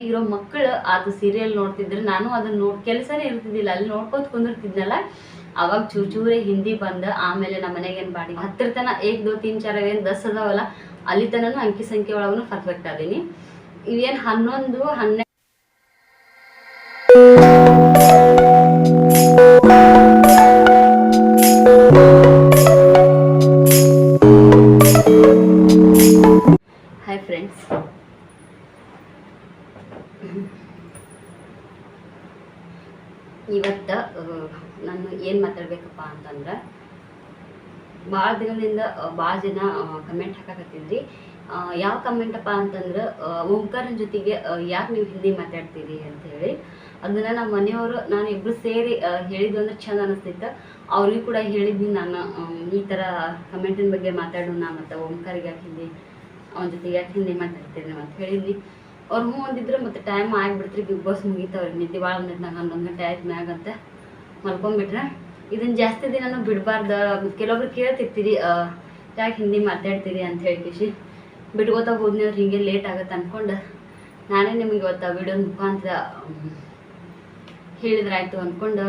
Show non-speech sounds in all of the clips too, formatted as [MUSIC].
ಇರೋ ಮಕ್ಕಳು ಅದು ಸೀರಿಯಲ್ ನೋಡ್ತಿದ್ರೆ ನಾನು ಅದನ್ನ ನೋಡ್, ಕೆಲಸನೇ ಇರ್ತಿದ್ದಿಲ್ಲ. ಅಲ್ಲಿ ನೋಡ್ಕೊತ ಕುಂದಿರ್ತಿದ್ನಲ್ಲ, ಅವಾಗ ಚೂರ್ ಚೂರೇ ಹಿಂದಿ ಬಂದ, ಆಮೇಲೆ ನಮ್ಮ ಮನೆಗೆ ಏನ್ ಬಾಡಿ ಹತ್ತಿರ ತನ ಏಕ್ ದೋ ತೀನ್ ಚಾರ ಏನ್ ದಸ್ ಅದಾವಲ್ಲ, ಅಲ್ಲಿ ತನನು ಅಂಕಿ ಸಂಖ್ಯೆ ಒಳಗೂ ಪರ್ಫೆಕ್ಟ್ ಅದೀನಿ. ಇವೇನ್ ಹನ್ನೊಂದು ಹನ್ನೆರಡು ಅಂತಂದ್ರೆ ಭಾಳ ದಿನದಿಂದ ಭಾಳ ಜನ ಕಮೆಂಟ್ ಹಾಕಕತ್ತಿದ್ರಿ ಯಾವ ಕಮೆಂಟಪ್ಪ ಅಂತಂದ್ರೆ ಓಂಕಾರನ ಜೊತೆಗೆ ಯಾಕೆ ನೀವು ಹಿಂದಿ ಮಾತಾಡ್ತೀರಿ ಅಂತ ಹೇಳಿ. ಅದನ್ನ ನಮ್ಮ ಮನೆಯವರು, ನಾನು ಇಬ್ರು ಸೇರಿ ಹೇಳಿದ್ದು ಅಂದ್ರೆ ಚಂದ ಅನಿಸ್ತಿತ್ತು ಅವ್ರಿಗೂ ಕೂಡ ಹೇಳಿದ್ವಿ ನಾನು ಈ ಥರ ಕಮೆಂಟಿನ ಬಗ್ಗೆ ಮಾತಾಡೋಣ ಮತ್ತು ಓಂಕಾರಿಗೆ ಯಾಕೆ ಹಿಂದಿ, ಅವನ ಜೊತೆಗೆ ಯಾಕೆ ಹಿಂದಿ ಮಾತಾಡ್ತೀನಿ ಅಂತ ಹೇಳಿದ್ವಿ. ಅವ್ರು ಹ್ಞೂ ಅಂದಿದ್ರು, ಮತ್ತೆ ಟೈಮ್ ಆಗಿಬಿಡ್ತ್ರಿ ಬಿಗ್ ಬಾಸ್ ಮುಗೀತವ್ರಿ. ನಿದ್ದೆ ಭಾಳ ಅಂದ್ರೆ ಹನ್ನೊಂದು ಗಂಟೆ ಆಯ್ತು ಮ್ಯಾಗಂತ ಮಲ್ಕೊಂಡ್ಬಿಟ್ರೆ ಇದನ್ನ ಜಾಸ್ತಿ ದಿನ ಬಿಡಬಾರ್ದು. ಕೆಲವೊಬ್ರು ಕೇಳ್ತಿರ್ತೀರಿ ಯಾಕೆ ಹಿಂದಿ ಮಾತಾಡ್ತೀರಿ? ಅಂತ ಹೇಳಿ ಕಿಶಿ ಬಿಟ್ಕೋತಾ ಹೋದ್ನಿ ಅವ್ರು ಹಿಂಗೆ ಲೇಟ್ ಆಗುತ್ತೆ ಅಂದ್ಕೊಂಡು ನಾನೇ ನಿಮಗೆ ಇವತ್ತು ವಿಡಿಯೋ ಮುಖಾಂತರ ಹೇಳಿದ್ರಾಯ್ತು ಅಂದ್ಕೊಂಡು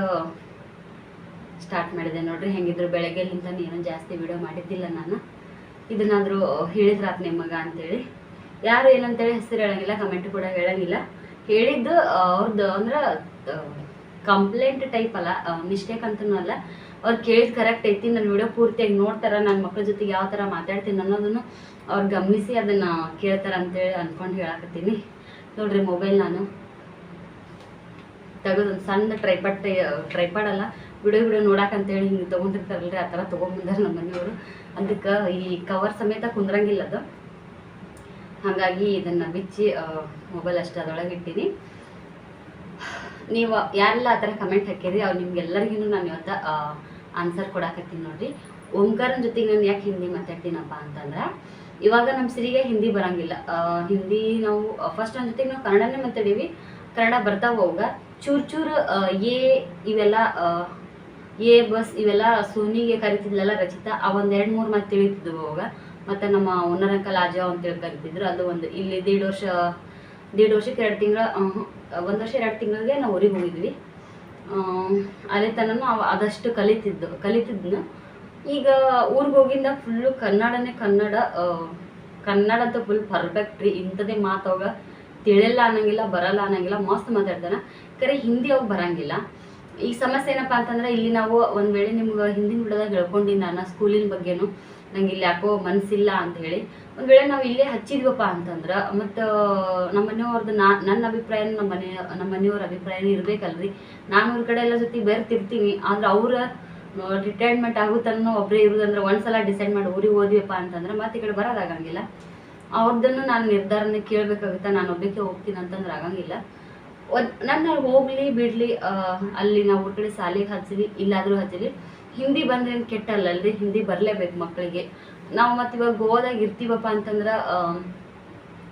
ಸ್ಟಾರ್ಟ್ ಮಾಡಿದೆ ನೋಡ್ರಿ. ಹೆಂಗಿದ್ರು ಬೆಳಗ್ಗೆಲಿಂದ ನೀನು ಜಾಸ್ತಿ ವಿಡಿಯೋ ಮಾಡಿದ್ದಿಲ್ಲ ನಾನು. ಇದನ್ನಾದರೂ ಹೇಳಿದ್ರಾತ್ ನಿಮಗೆ ಅಂತೇಳಿ. ಯಾರು ಏನಂತೇಳಿ ಹೆಸರು ಹೇಳಂಗಿಲ್ಲ ಕಮೆಂಟ್ ಕೂಡ ಹೇಳಂಗಿಲ್ಲ. ಹೇಳಿದ್ದು ಅವ್ರದ್ದು ಅಂದ್ರೆ ಕಂಪ್ಲೇಂಟ್ ಟೈಪ್ ಅಲ್ಲ ಮಿಸ್ಟೇಕ್ ಅಂತನೂ ಅಲ್ಲ. ಅವ್ರು ಕೇಳಿದ್ ಕರೆಕ್ಟ್ ಐತಿ ನನ್ನ ವಿಡಿಯೋ ಪೂರ್ತಿಯಾಗಿ ನೋಡ್ತಾರ ನನ್ನ ಮಕ್ಳ ಜೊತೆಗೆ ಯಾವ ಥರ ಮಾತಾಡ್ತೀನಿ ಅನ್ನೋದನ್ನು ಅವ್ರು ಗಮನಿಸಿ ಅದನ್ನು ಕೇಳ್ತಾರೆ ಅಂತೇಳಿ ಅಂದ್ಕೊಂಡು ಹೇಳಕತ್ತೀನಿ. ನೋಡ್ರಿ ಮೊಬೈಲ್ ನಾನು. ತೆಗೆದು ಒಂದು ಸಣ್ಣ ಟ್ರೈಪಾಡ್ ಟ್ರೈಪಾಡ್ ಅಲ್ಲ ವಿಡಿಯೋ ವಿಡಿಯೋ ನೋಡಕ್ಕಂತೇಳಿ ಹಿಂಗೆ ತೊಗೊಂಡಿರ್ತಾರಲ್ರಿ, ಆ ಥರ ತೊಗೊಂಬಂದಾರೆ ನಮ್ಮ ಮನೆಯವರು. ಅದಕ್ಕೆ ಈ ಕವರ್ ಸಮೇತ ಕುಂದ್ರಂಗಿಲ್ಲ ಅದು. ಹಾಗಾಗಿ ಇದನ್ನು ಬಿಚ್ಚಿ ಮೊಬೈಲ್ ಅಷ್ಟು ಅದರೊಳಗೆ ಇಟ್ಟಿನಿ. ನೀವು ಯಾರೆಲ್ಲ ಆ ಥರ ಕಮೆಂಟ್ ಹಾಕಿರಿ ಅವ್ರು ನಿಮ್ಗೆಲ್ಲರಿಗೂ ನಾನು ಇವತ್ತು ಆನ್ಸರ್ ಕೊಡಾಕತ್ತೀನಿ ನೋಡ್ರಿ. ಓಂಕಾರನ ಜೊತೆಗೆ ನಾನು ಯಾಕೆ ಹಿಂದಿ ಮಾತಾಡ್ತೀನಪ್ಪ ಅಂತಂದ್ರೆ, ಇವಾಗ ನಮ್ಮ ಸಿರಿಗೆ ಹಿಂದಿ ಬರಂಗಿಲ್ಲ. ಹಿಂದಿ ನಾವು ಫಸ್ಟ್ ಒಂದು ಜೊತೆಗೆ ನಾವು ಕನ್ನಡನೇ ಮಾತಾಡೀವಿ. ಕನ್ನಡ ಬರ್ತಾ ಹೋಗ, ಚೂರು ಚೂರು ಏ ಇವೆಲ್ಲ ಎ ಬಸ್ ಇವೆಲ್ಲ ಸೋನಿಗೆ ಕರಿತಿದ್ಲಲ್ಲ ರಚಿತ, ಆ ಒಂದು ಎರಡು ಮೂರು ಮಾತು ತಿಳಿತಿದ್ವು ಅವಾಗ ಮತ್ತು ನಮ್ಮ ಓನರ್ ಅಂಕಲ್ ಅಂತೇಳಿ ಕರಿತಿದ್ರು ಅದು ಒಂದು ಇಲ್ಲಿ ದೇಡ್ ವರ್ಷ, ದೇಡ್ ವರ್ಷಕ್ಕೆ ಎರಡು ತಿಂಗಳ ಒಂದು ವರ್ಷ ಎರಡು ತಿಂಗಳಿಗೆ ನಾವು ಊರಿಗೆ ಹೋಗಿದ್ವಿ. ಅಲ್ಲಿ ಅವ ಅದಷ್ಟು ಕಲಿತಿದ್ದು, ಕಲಿತಿದ್ನ. ಈಗ ಊರಿಗೆ ಹೋಗಿಂದ ಫುಲ್ಲು ಕನ್ನಡನೇ ಕನ್ನಡ ಕನ್ನಡ ಅಂತ ಫುಲ್ ಪರ್ಫೆಕ್ಟ್ ರೀ. ಇಂಥದೇ ಮಾತು ಅವಾಗ ತಿಳಿಯಲ್ಲ ಅನ್ನಂಗಿಲ್ಲ, ಬರಲ್ಲ ಅನ್ನಂಗಿಲ್ಲ, ಮಸ್ತ್ ಮಾತಾಡ್ತಾನೆ. ಕರೆ ಹಿಂದಿ ಅವಾಗ ಬರಂಗಿಲ್ಲ. ಈ ಸಮಸ್ಯೆ ಏನಪ್ಪ ಅಂತಂದ್ರೆ ಇಲ್ಲಿ ನಾವು ಒಂದು ವೇಳೆ ನಿಮ್ಗೆ ಹಿಂದಿನ ವಿಡಿಯೋದಾಗ ಹೇಳ್ಕೊಂಡಿನಿ ನಾನು ಸ್ಕೂಲಿನ ಬಗ್ಗೆನು. ನಂಗೆ ಇಲ್ಲಿ ಯಾಕೋ ಮನಸ್ಸಿಲ್ಲ ಅಂತ ಹೇಳಿ. ಒಂದು ವೇಳೆ ನಾವು ಇಲ್ಲೇ ಹಚ್ಚಿದ್ವಪ್ಪ ಅಂತಂದ್ರೆ ಮತ್ತು ನಮ್ಮ ಮನೆಯವ್ರದ್ದು ನಾ ನನ್ನ ಅಭಿಪ್ರಾಯ ನಮ್ಮ ಮನೆ ನಮ್ಮ ಮನೆಯವ್ರ ಅಭಿಪ್ರಾಯ ಇರಬೇಕಲ್ರಿ. ನಾನು ಅವ್ರ ಕಡೆ ಎಲ್ಲ ಜೊತೆ ಬೆರ್ತಿರ್ತೀನಿ ಆದ್ರೆ ಅವ್ರ ರಿಟೈರ್ಮೆಂಟ್ ಆಗುತ್ತನ್ನೋ ಒಬ್ಬರೇ ಇರೋದಂದ್ರೆ ಒಂದ್ಸಲ ಡಿಸೈಡ್ ಮಾಡಿ ಊರಿಗೆ ಹೋದ್ವಿಪ್ಪ ಅಂತಂದ್ರೆ ಮತ್ತೆ ಈ ಕಡೆ ಬರೋದಾಗಂಗಿಲ್ಲ ಅವ್ರದ್ದನ್ನು ನಾನು ನಿರ್ಧಾರನ ಕೇಳಬೇಕಾಗುತ್ತೆ ನಾನು ಒಬ್ಬಕ್ಕೆ ಹೋಗ್ತೀನಿ ಅಂತಂದ್ರೆ ಆಗಂಗಿಲ್ಲ. ಒಂದ್ ನನ್ನ ಹೋಗ್ಲಿ ಬಿಡ್ಲಿ ಆ, ಅಲ್ಲಿ ನಾವು ಕಡೆ ಶಾಲೆಗೆ ಹಚ್ಚಿವಿ ಇಲ್ಲಾದರೂ ಹಚ್ಚಿವಿ. ಹಿಂದಿ ಬಂದ್ರೆ ಏನು ಕೆಟ್ಟಲ್ಲ ಅಲ್ರಿ ಹಿಂದಿ ಬರಲೇಬೇಕು ಮಕ್ಕಳಿಗೆ ನಾವು ಮತ್ತೆ ಇವಾಗ ಗೋವಾದಾಗ ಇರ್ತೀವಪ್ಪ ಅಂತಂದ್ರೆ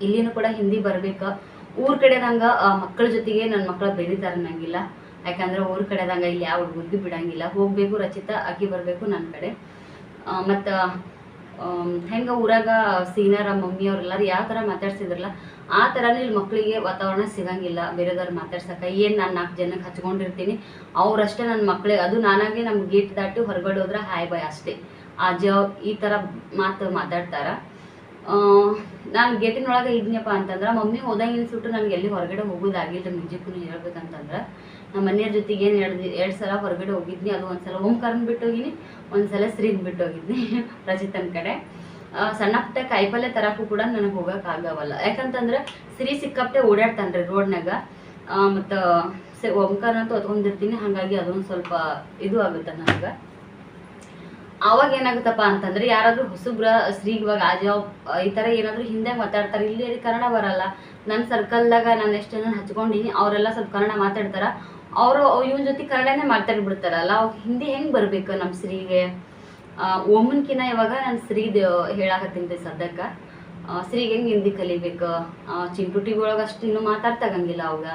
ಇಲ್ಲಿನೂ ಕೂಡ ಹಿಂದಿ ಬರ್ಬೇಕು. ಊರ ಕಡೆದಂಗ ಮಕ್ಕಳ ಜೊತೆಗೆ ನನ್ನ ಮಕ್ಕಳ ಬೆಳೀತಾರೆ ಅನ್ನಂಗಿಲ್ಲ ಯಾಕಂದ್ರೆ ಊರ ಕಡೆದಂಗ ಇಲ್ಲಿ ಯಾವ ಹುಡುಗರಿಗೆ ಬಿಡಂಗಿಲ್ಲ. ಹೋಗ್ಬೇಕು ರಚಿತ ಅಕ್ಕಿ ಬರಬೇಕು ನನ್ನ ಕಡೆ. ಮತ್ತು ಹೆಂಗೆ ಊರಾಗ ಸೀನಿಯರ್ ಮಮ್ಮಿ ಅವರೆಲ್ಲರೂ ಯಾವ ಥರ ಮಾತಾಡ್ಸಿದ್ರಲ್ಲ, ಆ ಥರನೇ ಇಲ್ಲಿ ಮಕ್ಕಳಿಗೆ ವಾತಾವರಣ ಸಿಗಂಗಿಲ್ಲ. ಬೇರೆದವ್ರು ಮಾತಾಡ್ಸಕ್ಕೆ ಏನು ನಾನು ನಾಲ್ಕು ಜನಕ್ಕೆ ಹಚ್ಕೊಂಡಿರ್ತೀನಿ, ಅವ್ರಷ್ಟೇ ನನ್ನ ಮಕ್ಕಳಿಗೆ ಅದು ನಾನಾಗೆ ನಮ್ಮ ಗೇಟ್ ದಾಟಿ ಹೊರಗಡೆ ಹೋದ್ರೆ ಹಾಯ್ ಬಾಯ್ ಅಷ್ಟೇ. ಆ ಜ, ಈ ಥರ ಮಾತು ಮಾತಾಡ್ತಾರ. ನಾನು ಗೇಟಿನೊಳಗೆ ಇದ್ನಪ್ಪ ಅಂತಂದ್ರೆ, ಮಮ್ಮಿ ಹೋದಂಗೆ ಅನ್ಸ್ಬಿಟ್ಟು ನನಗೆ ಎಲ್ಲಿ ಹೊರಗಡೆ ಹೋಗೋದಾಗಿಲ್ಲ ನಿಜಕ್ಕೂ ಹೇಳ್ಬೇಕಂತಂದ್ರೆ ನಮ್ಮ ಮನೆಯವ್ರ ಜೊತೆಗೆ ಏನು ಎರಡು ಎರಡು ಸಲ ಹೊರಗಡೆ ಹೋಗಿದ್ನಿ, ಅದು ಒಂದ್ಸಲ ಓಂಕಾರನ್ ಬಿಟ್ಟು ಹೋಗಿನಿ ಒಂದ್ಸಲ ಶ್ರೀನ್ ಬಿಟ್ಟು ಹೋಗಿದ್ನಿ [LAUGHS] ರಚಿತನ ಕಡೆ. ಸಣ್ಣ ಪುಟ್ಟ ಕಾಯಿಪಲ್ಯ ತರಕ್ಕೂ ಕೂಡ ನನಗೆ ಹೋಗಕ್ಕೆ ಆಗವಲ್ಲ. ಯಾಕಂತಂದ್ರೆ ಸಿರಿ ಸಿಕ್ಕಾಪಟ್ಟೆ ಓಡಾಡ್ತಾನ್ರಿ ರೋಡ್ನಾಗ. ಮತ್ತು ಅಂತೂ ಹೊತ್ಕೊಂಡಿರ್ತೀನಿ, ಹಾಗಾಗಿ ಅದೊಂದು ಸ್ವಲ್ಪ ಇದು ಆಗುತ್ತೆ ನನಗೆ. ಅವಾಗ ಏನಾಗುತ್ತಪ್ಪ ಅಂತಂದ್ರೆ ಯಾರಾದ್ರೂ ಹೊಸಬ್ರ ಶ್ರೀ ಇವಾಗ ಆಜ ಈ ಥರ ಏನಾದ್ರೂ ಹಿಂದೆ ಮಾತಾಡ್ತಾರೆ ಇಲ್ಲಿ ಕನ್ನಡ ಬರಲ್ಲ. ನನ್ನ ಸರ್ಕಲ್ದಾಗ ನಾನು ಎಷ್ಟು ಜನ ಹಚ್ಕೊಂಡಿನಿ ಅವರೆಲ್ಲ ಸ್ವಲ್ಪ ಕನ್ನಡ ಮಾತಾಡ್ತಾರ. ಅವರು ಇವನ್ ಜೊತೆ ಕನ್ನಡನೇ ಮಾತಾಡ್ಬಿಡ್ತಾರಲ್ಲ ಅವಾಗ ಹಿಂದಿ ಹೆಂಗೆ ಬರ್ಬೇಕು ನಮ್ಮ ಶ್ರೀಗೆ ಒಮ್ಮನ್ಕಿನ ಇವಾಗ ನಾನು ಶ್ರೀದ್ ಹೇಳಾಕತ್ತೀನಿ ಸದ್ಯಕ್ಕೆ. ಶ್ರೀಗೆ ಹೆಂಗೆ ಹಿಂದಿ ಕಲಿಬೇಕು? ಆ, ಚಿಂಟು ಟಿ ಒಳಗೆ ಅಷ್ಟು ಇನ್ನೂ ಮಾತಾಡ್ತಾಗಂಗಿಲ್ಲ ಅವಾಗ.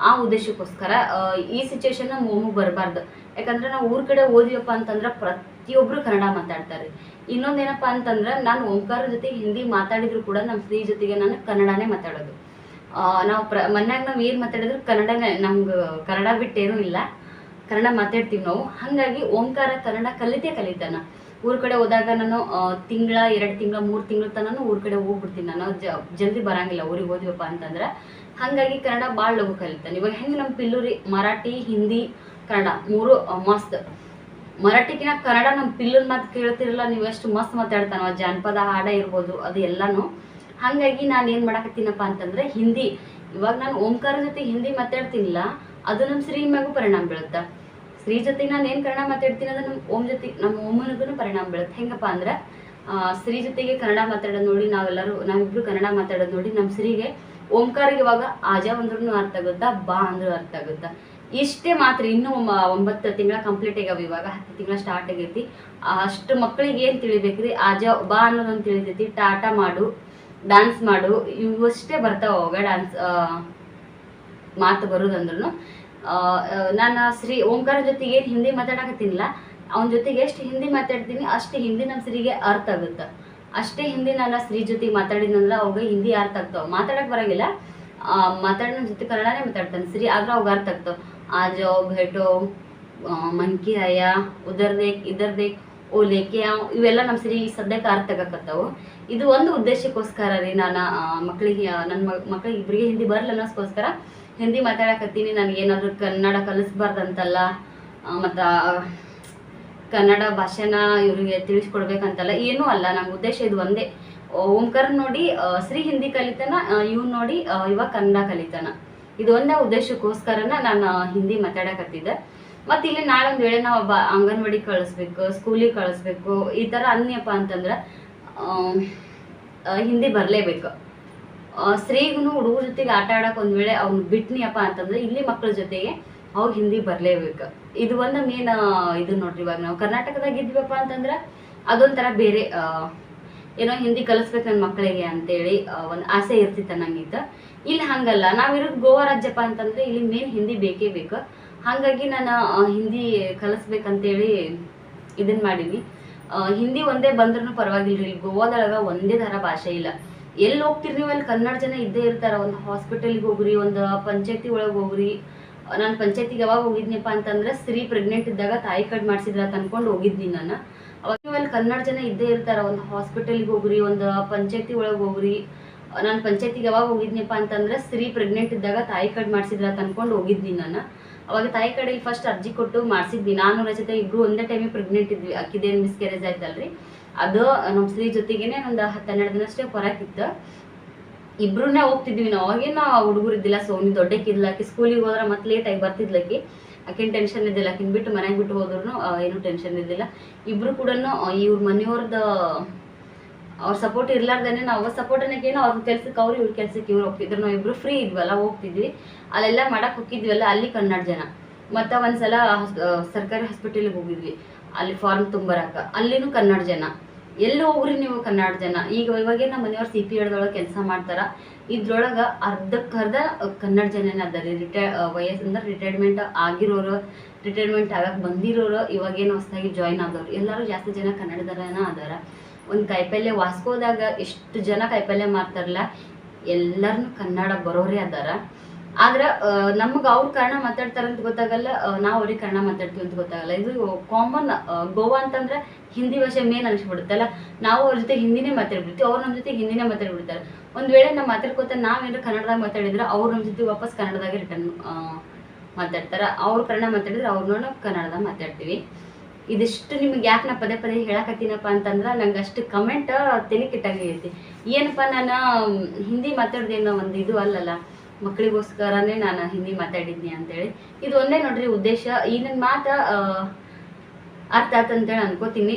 ಆ ಉದ್ದೇಶಕ್ಕೋಸ್ಕರ ಆ, ಈ ಸಿಚುವೇಶನ್ ಮೋಮು ಬರಬಾರ್ದು. ಯಾಕಂದ್ರೆ ನಾವು ಊರ್ ಕಡೆ ಓದಿವಪ್ಪ ಅಂತಂದ್ರೆ ಪ್ರತಿಯೊಬ್ರು ಕನ್ನಡ ಮಾತಾಡ್ತಾರೆ. ಇನ್ನೊಂದೇನಪ್ಪ ಅಂತಂದ್ರೆ ನಾನು ಓಂಕಾರ ಜೊತೆ ಹಿಂದಿ ಮಾತಾಡಿದ್ರು ಕೂಡ ನಮ್ಮ ಶ್ರೀ ಜೊತೆಗೆ ನಾನು ಕನ್ನಡನೇ ಮಾತಾಡೋದು. ನಾವು ಪ್ರ, ಮನ್ಯಾಗ ನಾವು ಏನು ಮಾತಾಡಿದ್ರು ಕನ್ನಡನೇ, ನಮ್ಗೆ ಕನ್ನಡ ಬಿಟ್ಟೇನೂ ಇಲ್ಲ. ಕನ್ನಡ ಮಾತಾಡ್ತೀವಿ ನಾವು. ಹಾಗಾಗಿ ಓಂಕಾರ ಕನ್ನಡ ಕಲಿತೆ ಕಲಿತಾನ ಊರ್ ಕಡೆ ಹೋದಾಗ ನಾನು ತಿಂಗಳ, ಎರಡು ತಿಂಗಳ, ಮೂರು ತಿಂಗಳ ತನಕ ಊರ್ ಕಡೆ ಹೋಗ್ಬಿಡ್ತೀನಿ ನಾನು. ಜಲ್ದಿ ಬರಂಗಿಲ್ಲ ಊರಿಗೆ ಹೋದ್ವಪ್ಪ ಅಂತಂದ್ರೆ. ಹಾಗಾಗಿ ಕನ್ನಡ ಭಾಳ ಲಘು ಕಲಿತಾನೆ ಇವಾಗ ಹೆಂಗೆ ನಮ್ಮ ಪಿಲ್ಲೂರಿ, ಮರಾಠಿ, ಹಿಂದಿ ಕನ್ನಡ. ಮೂರು ಮಸ್ತ್. ಮರಾಠಿಕಿನ ಕನ್ನಡ ನಮ್ಮ ಪಿಲ್ಲನ್ ಮಾತು ಕೇಳ್ತಿರಲ್ಲ, ನೀವು ಎಷ್ಟು ಮಸ್ತ್ ಮಾತಾಡ್ತಾನವ ಜಾನಪದ ಹಾಡ ಇರ್ಬೋದು, ಅದು ಎಲ್ಲಾನು. ಹಾಗಾಗಿ ನಾನು ಏನು ಮಾಡಕತ್ತೀನಪ್ಪ ಅಂತಂದ್ರೆ, ಹಿಂದಿ. ಇವಾಗ ನಾನು ಓಂಕಾರ ಜೊತೆ ಹಿಂದಿ ಮಾತಾಡ್ತೀನಿಲ್ಲ, ಅದು ನಮ್ಮ ಶ್ರೀ ಮ್ಯಾಗೂ ಪರಿಣಾಮ ಬೀಳುತ್ತೆ. ಶ್ರೀ ಜೊತೆ ನಾನು ಏನು ಕನ್ನಡ ಮಾತಾಡ್ತೀನಿ ಅದು ನಮ್ಮ ಓಂ ಜೊತೆ ನಮ್ಮ ಓಮನಿಗೂ ಪರಿಣಾಮ ಬೀಳುತ್ತೆ. ಹೆಂಗಪ್ಪ ಅಂದ್ರೆ ಶ್ರೀ ಜೊತೆಗೆ ಕನ್ನಡ ಮಾತಾಡೋದು ನೋಡಿ ನಾವೆಲ್ಲರೂ, ನಾವಿಬ್ರು ಕನ್ನಡ ಮಾತಾಡೋದು ನೋಡಿ ನಮ್ಮ ಶ್ರೀಗೆ ಓಂಕಾರಿಗೆ ಇವಾಗ ಆಜಾ ಅಂದ್ರೂ ಅರ್ಥ ಆಗುತ್ತಾ, ಬಾ ಅಂದ್ರೂ ಅರ್ಥ ಆಗುತ್ತಾ. ಇಷ್ಟೇ ಮಾತ್ರ ಇನ್ನೂ ಒಂಬತ್ತು ತಿಂಗಳ ಕಂಪ್ಲೀಟ್ ಆಗ್ಯಾವ ಇವಾಗ ಹತ್ತು ತಿಂಗಳ ಸ್ಟಾರ್ಟ್ ಆಗೈತಿ. ಅಷ್ಟು ಮಕ್ಕಳಿಗೆ ಏನು ತಿಳಿಬೇಕ್ರಿ? ಆಜ ಬಾ ಅನ್ನೋದೊಂದು ತಿಳಿತೈತಿ. ಟಾಟಾ ಮಾಡು ಡ್ಯಾನ್ಸ್ ಮಾಡು ಇವಷ್ಟೇ ಬರ್ತಾವ ಅವಾಗ ಡಾನ್ಸ್ ಮಾತು ಬರೋದಂದ್ರೂ ನಾನು ಶ್ರೀ ಓಂಕಾರ ಜೊತೆಗೆ ಏನು ಹಿಂದಿ ಮಾತಾಡಕತ್ತಿನಿಲ್ಲ, ಅವನ ಜೊತೆಗೆ ಎಷ್ಟು ಹಿಂದಿ ಮಾತಾಡ್ತೀನಿ, ಅಷ್ಟು ಹಿಂದಿ ನಮ್ಮ ಸ್ತ್ರೀಗೆ ಅರ್ಥ ಆಗುತ್ತೆ. ಅಷ್ಟೇ ಹಿಂದಿ ನಾನು ಸ್ತ್ರೀ ಜೊತೆಗೆ ಮಾತಾಡಿದ್ನಂದ್ರೆ ಅವಾಗ ಹಿಂದಿ ಅರ್ಥ ಆಗ್ತಾವ. ಮಾತಾಡಕ್ಕೆ ಬರಂಗಿಲ್ಲ. ಮಾತಾಡೋ ಜೊತೆ ಕನ್ನಡನೇ ಮಾತಾಡ್ತಾನೆ. ಸ್ತ್ರೀ ಆದ್ರೆ ಅವಾಗ ಅರ್ಥ ಆಗ್ತಾವ. ಆಜೋ ಭೇಟೋ ಮನ್ಕಿ ಆಯ ಉದರ್ ದೇಕ್ ಇದರ್ ದೇಕ್ ಓ ಆವ್ ಇವೆಲ್ಲ ನಮ್ಮ ಶ್ರೀ ಸದ್ಯಕ್ಕೆ ಅರ್ಥ ಆಗಕತ್ತಾವು ಇದು ಒಂದು ಉದ್ದೇಶಕ್ಕೋಸ್ಕರ ರೀ ನಾನು ಮಕ್ಕಳಿಗೆ ನನ್ನ ಮಕ್ಳಿಗೆ ಇಬ್ಬರಿಗೆ ಹಿಂದಿ ಬರಲ್ಲ ಅನ್ನೋಸ್ಕೋಸ್ಕರ ಹಿಂದಿ ಮಾತಾಡಕತ್ತೀನಿ ನನಗೇನಾದರೂ ಕನ್ನಡ ಕಲಿಸ್ಬಾರ್ದಂತಲ್ಲ ಮತ್ತು, ಕನ್ನಡ ಭಾಷೆನ ಇವರಿಗೆ ತಿಳಿಸ್ಕೊಡ್ಬೇಕಂತಲ್ಲ, ಏನೂ ಅಲ್ಲ ನಮ್ಮ ಉದ್ದೇಶ ಇದು ಒಂದೇ. ಓಂಕಾರ ನೋಡಿ ಶ್ರೀ ಹಿಂದಿ ಕಲಿತಾನ ಇವ್ನು ನೋಡಿ ಇವಾಗ ಕನ್ನಡ ಕಲಿತಾನ. ಇದು ಒಂದೇ ಉದ್ದೇಶಕ್ಕೋಸ್ಕರನ ನಾನು ಹಿಂದಿ ಮಾತಾಡಕತ್ತಿದ್ದೆ. ಮತ್ತು ಇಲ್ಲಿ ನಾಳೆ ಒಂದು ವೇಳೆ ನಾವು ಬ ಅಂಗನವಾಡಿ ಕಳಿಸ್ಬೇಕು, ಸ್ಕೂಲಿಗೆ ಕಳಿಸ್ಬೇಕು, ಈ ಥರ ಅನ್ಯಪ್ಪ ಅಂತಂದ್ರೆ ಹಿಂದಿ ಬರಲೇಬೇಕು. ಸ್ತ್ರೀಗೂ ಹುಡುಗರ ಜೊತೆಗೆ ಆಟ ಆಡೋಕೆ ಒಂದು ವೇಳೆ ಅವ್ನು ಬಿಟ್ನಿಯಪ್ಪ ಅಂತಂದ್ರೆ ಇಲ್ಲಿ ಮಕ್ಕಳ ಜೊತೆಗೆ ಅವಾಗ ಹಿಂದಿ ಬರಲೇಬೇಕು. ಇದು ಒಂದು ಮೇನ್ ಇದು ನೋಡ್ರಿ ಇವಾಗ ನಾವು ಕರ್ನಾಟಕದಾಗ ಇದ್ವಪ್ಪ ಅಂತಂದ್ರೆ ಅದೊಂಥರ ಬೇರೆ ಏನೋ ಹಿಂದಿ ಕಲಿಸ್ಬೇಕು ನನ್ನ ಮಕ್ಕಳಿಗೆ ಅಂತೇಳಿ ಒಂದು ಆಸೆ ಇರ್ತಿತ್ತು ನಂಗಿತ್ತು ಇಲ್ಲಿ, ಹಂಗಲ್ಲ. ನಾವಿರೋದು ಗೋವಾ ರಾಜ್ಯಪ್ಪ ಅಂತಂದ್ರೆ ಇಲ್ಲಿ ಮೇನ್ ಹಿಂದಿ ಬೇಕೇ ಬೇಕು. ಹಾಗಾಗಿ ನಾನು ಹಿಂದಿ ಕಲಿಸ್ಬೇಕಂತೇಳಿ ಇದನ್ನ ಮಾಡೀನಿ. ಹಿಂದಿ ಒಂದೇ ಬಂದ್ರೂ ಪರವಾಗಿಲ್ಲ ಇಲ್ಲಿ ಗೋವಾದೊಳಗೆ ಒಂದೇ ಥರ ಭಾಷೆ ಇಲ್ಲ. ಎಲ್ಲಿ ಹೋಗ್ತೀರಿ ನೀವು? ಅಲ್ಲಿ ಕನ್ನಡ ಜನ ಇದ್ದೇ ಇರ್ತಾರೆ. ಒಂದು ಹಾಸ್ಪಿಟಲ್ಗೆ ಹೋಗ್ರಿ, ಒಂದು ಪಂಚಾಯತಿ ಒಳಗೆ ಹೋಗ್ರಿ. ನಾನು ಪಂಚಾಯತಿಗೆ ಯಾವಾಗ ಹೋಗಿದ್ನಪ್ಪ ಅಂತಂದ್ರೆ ಸ್ತ್ರೀ ಪ್ರೆಗ್ನೆಂಟ್ ಇದ್ದಾಗ ತಾಯಿ ಕಡ್ ಮಾಡಿಸಿದ್ರ ಅಂತ ಅನ್ಕೊಂಡು ಹೋಗಿದ್ನಿ ನಾನು. ಅವಾಗ ನೀವು ಅಲ್ಲಿ ಕನ್ನಡ ಜನ ಇದ್ದೇ ಇರ್ತಾರೆ. ಒಂದು ಹಾಸ್ಪಿಟಲ್ಗೆ ಹೋಗ್ರಿ, ಒಂದು ಪಂಚಾಯತಿ ಒಳಗೆ ಹೋಗ್ರಿ. ನಾನು ಪಂಚಾಯತಿಗೆ ಯಾವಾಗ ಹೋಗಿದ್ನಪ್ಪ ಅಂತಂದ್ರೆ ಸ್ತ್ರೀ ಪ್ರೆಗ್ನೆಂಟ್ ಇದ್ದಾಗ ತಾಯಿ ಕಾರ್ಡ್ ಮಾಡಿಸಿದ್ರ ತಂದ್ಕೊಂಡು ಹೋಗಿದ್ನಿ ನಾನು. ಅವಾಗ ತಾಯಿ ಕಡೆಯಲ್ಲಿ ಫಸ್ಟ್ ಅರ್ಜಿ ಕೊಟ್ಟು ಮಾಡಿಸಿದ್ವಿ. ನಾನು ರಚಿತ ಇಬ್ರು ಒಂದೇ ಟೈಮಿಗೆ ಪ್ರೆಗ್ನೆಂಟ್ ಇದ್ವಿ. ಅಕ್ಕಿದೇನು ಮಿಸ್ಕ್ಯಾರೇಜ್ ಆಯ್ತಲ್ರಿ? ಅದು ನಮ್ಮ ಸ್ತ್ರೀ ಜೊತೆಗೇನೆ ಒಂದು ಹತ್ತು ಹನ್ನೆರಡು ದಿನಷ್ಟೇ ಹೊರಕಿತ್ತು. ಇಬ್ರನ್ನೇ ಹೋಗ್ತಿದ್ವಿ ನಾವು. ಅವಾಗೇನು ಹುಡುಗರು ಇದ್ದಿಲ್ಲ. ಸೋನಿ ದೊಡ್ಡಕ್ಕಿದ್ಲಾಕಿ ಸ್ಕೂಲಿಗೆ ಹೋದ್ರೆ ಮತ್ತೆ ಲೇಟಾಗಿ ಬರ್ತಿದ್ಲಕ್ಕಿ ಆಕಿನ ಟೆನ್ಷನ್ ಇದ್ದಿಲ್ಲ. ಆಕಿನ ಬಿಟ್ಟು ಮನೆಗೆ ಬಿಟ್ಟು ಹೋದ್ರು ಏನು ಟೆನ್ಷನ್ ಇದ್ದಿಲ್ಲ. ಇಬ್ರು ಕೂಡ ಇವ್ರ ಮನೆಯವ್ರದ್ದು ಅವ್ರ ಸಪೋರ್ಟ್ ಇರ್ಲಾರ್ದೇನೆ ನಾವು ಸಪೋರ್ಟ್ ಏನೋ ಅವ್ರ ಕೆಲ್ಸಕ್ಕೆ ಅವ್ರು ಇವ್ರ ಕೆಲ್ಸಕ್ಕೆ ಇವ್ರು ಹೋಗ್ತಿದ್ರು. ನಾವು ಇಬ್ರು ಫ್ರೀ ಇದ್ವಲ್ಲ, ಹೋಗ್ತಿದ್ವಿ. ಅಲ್ಲೆಲ್ಲ ಮಾಡಕ್ ಹೋಗಿದ್ವಲ್ಲ ಅಲ್ಲಿ ಕನ್ನಡ ಜನ. ಮತ್ತು ಒಂದ್ಸಲ ಸರ್ಕಾರಿ ಹಾಸ್ಪಿಟಲ್ಗೆ ಹೋಗಿದ್ವಿ. ಅಲ್ಲಿ ಫಾರ್ಮ್ ತುಂಬರಕ ಅಲ್ಲಿನೂ ಕನ್ನಡ ಜನ. ಎಲ್ಲಿ ಹೋಗ್ರಿ ನೀವು ಕನ್ನಡ ಜನ. ಈಗ ಇವಾಗೇ ನಮ್ಮ ಮನೆಯವ್ರು ಸಿ ಪಿ ಎಡ್ದೊಳಗೆ ಕೆಲಸ ಮಾಡ್ತಾರ. ಇದ್ರೊಳಗೆ ಅರ್ಧಕ್ಕರ್ಧ ಕನ್ನಡ ಜನನೇ ಅದಾರಿ. ರಿಟೈರ್ ವಯಸ್ಸಂದ್ರೆ ರಿಟೈರ್ಮೆಂಟ್ ಆಗಿರೋರು ರಿಟೈರ್ಮೆಂಟ್ ಆಗಕ್ಕೆ ಬಂದಿರೋರು, ಇವಾಗೇನು ಹೊಸದಾಗಿ ಜಾಯ್ನ್ ಆದವ್ರು. ಎಲ್ಲರೂ ಜಾಸ್ತಿ ಜನ ಕನ್ನಡದರನ ಅದಾರ. ಒಂದು ಕಾಯಿಪಲ್ಯ ವಾಸ್ಕೋದಾಗ ಎಷ್ಟು ಜನ ಕಾಯಿಪಲ್ಯ ಮಾರ್ತಾರಲ್ಲ ಎಲ್ಲರನ್ನು ಕನ್ನಡ ಬರೋರೇ ಅದಾರ. ಆದ್ರೆ ನಮ್ಗೆ ಅವ್ರ ಕನ್ನಡ ಮಾತಾಡ್ತಾರ ಅಂತ ಗೊತ್ತಾಗಲ್ಲ ನಾವು ಅವ್ರಿಗೆ ಕನ್ನಡ ಮಾತಾಡ್ತೀವಿ ಅಂತ ಗೊತ್ತಾಗಲ್ಲ. ಇದು ಕಾಮನ್ ಗೋವಾ ಅಂತಂದ್ರೆ ಹಿಂದಿ ಭಾಷೆ ಮೇನ್ ಅನ್ಸ್ಬಿಡುತ್ತಲ್ಲ ನಾವು ಅವ್ರ ಜೊತೆ ಹಿಂದಿನೇ ಮಾತಾಡ್ಬಿಡ್ತೀವಿ, ಅವ್ರು ನಮ್ಮ ಜೊತೆ ಹಿಂದಿನೇ ಮಾತಾಡ್ಬಿಡ್ತಾರೆ. ಒಂದು ವೇಳೆ ನಾವು ಮಾತಾಡ್ಕೋತ ನಾವೇನಾದ್ರು ಕನ್ನಡದಾಗ ಮಾತಾಡಿದ್ರೆ ಅವ್ರು ನಮ್ಮ ಜೊತೆ ವಾಪಸ್ ಕನ್ನಡದಾಗೆ ರಿಟರ್ನ್ ಮಾತಾಡ್ತಾರ. ಅವ್ರು ಕನ್ನಡ ಮಾತಾಡಿದ್ರೆ ಅವ್ರನ್ನ ಕನ್ನಡದಾಗ ಮಾತಾಡ್ತೀವಿ. ಇದಿಷ್ಟು ನಿಮ್ಗೆ ಯಾಕೆ ನಾ ಪದೇ ಪದೇ ಹೇಳಕತ್ತೀನಪ್ಪ ಅಂತಂದ್ರೆ ನಂಗೆ ಅಷ್ಟು ಕಮೆಂಟ್ ತೆನೆ ಕಿಟ್ಟಂಗೆ ಐತಿ. ಏನಪ್ಪ ನಾನು ಹಿಂದಿ ಮಾತಾಡ್ದೇನೋ ಒಂದು ಇದು ಅಲ್ಲಲ್ಲ ಮಕ್ಕಳಿಗೋಸ್ಕರನೇ ನಾನು ಹಿಂದಿ ಮಾತಾಡಿದ್ನಿ ಅಂತೇಳಿ. ಇದು ಒಂದೇ ನೋಡ್ರಿ ಉದ್ದೇಶ. ಈ ನನ್ನ ಮಾತ ಅರ್ಥ ಆತಂತೇಳಿ ಅನ್ಕೋತೀನಿ.